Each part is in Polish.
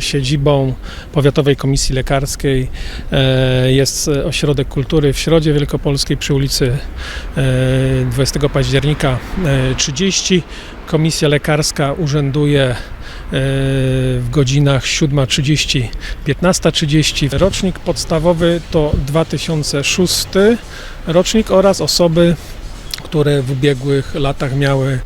Siedzibą Powiatowej Komisji Lekarskiej e, jest Ośrodek Kultury w Środzie Wielkopolskiej przy ulicy e, 20 października e, 30. Komisja lekarska urzęduje e, w godzinach 7.30, 15.30. Rocznik podstawowy to 2006 rocznik oraz osoby które w ubiegłych latach miały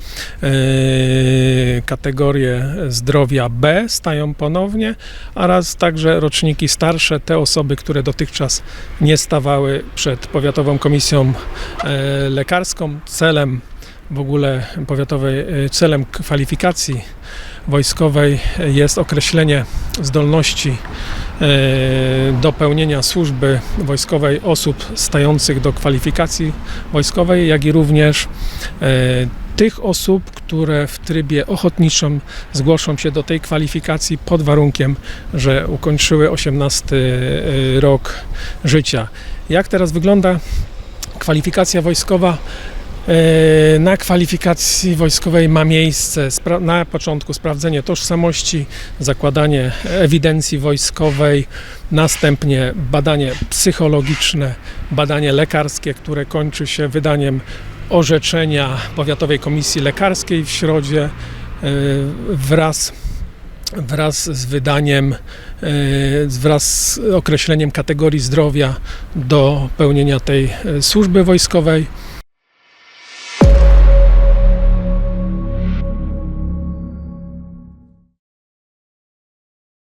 e, kategorię zdrowia B, stają ponownie, oraz także roczniki starsze, te osoby, które dotychczas nie stawały przed Powiatową Komisją e, Lekarską. Celem w ogóle powiatowej, e, celem kwalifikacji wojskowej jest określenie zdolności e, do pełnienia służby wojskowej osób stających do kwalifikacji wojskowej, jak i również tych osób, które w trybie ochotniczym zgłoszą się do tej kwalifikacji pod warunkiem, że ukończyły 18 e, rok życia. Jak teraz wygląda kwalifikacja wojskowa? E, Na kwalifikacji wojskowej ma miejsce na początku sprawdzenie tożsamości, zakładanie ewidencji wojskowej, następnie badanie psychologiczne, badanie lekarskie, które kończy się wydaniem orzeczenia Powiatowej Komisji Lekarskiej w Środzie e, wraz wraz z wydaniem, e, wraz z określeniem kategorii zdrowia do pełnienia tej e, służby wojskowej.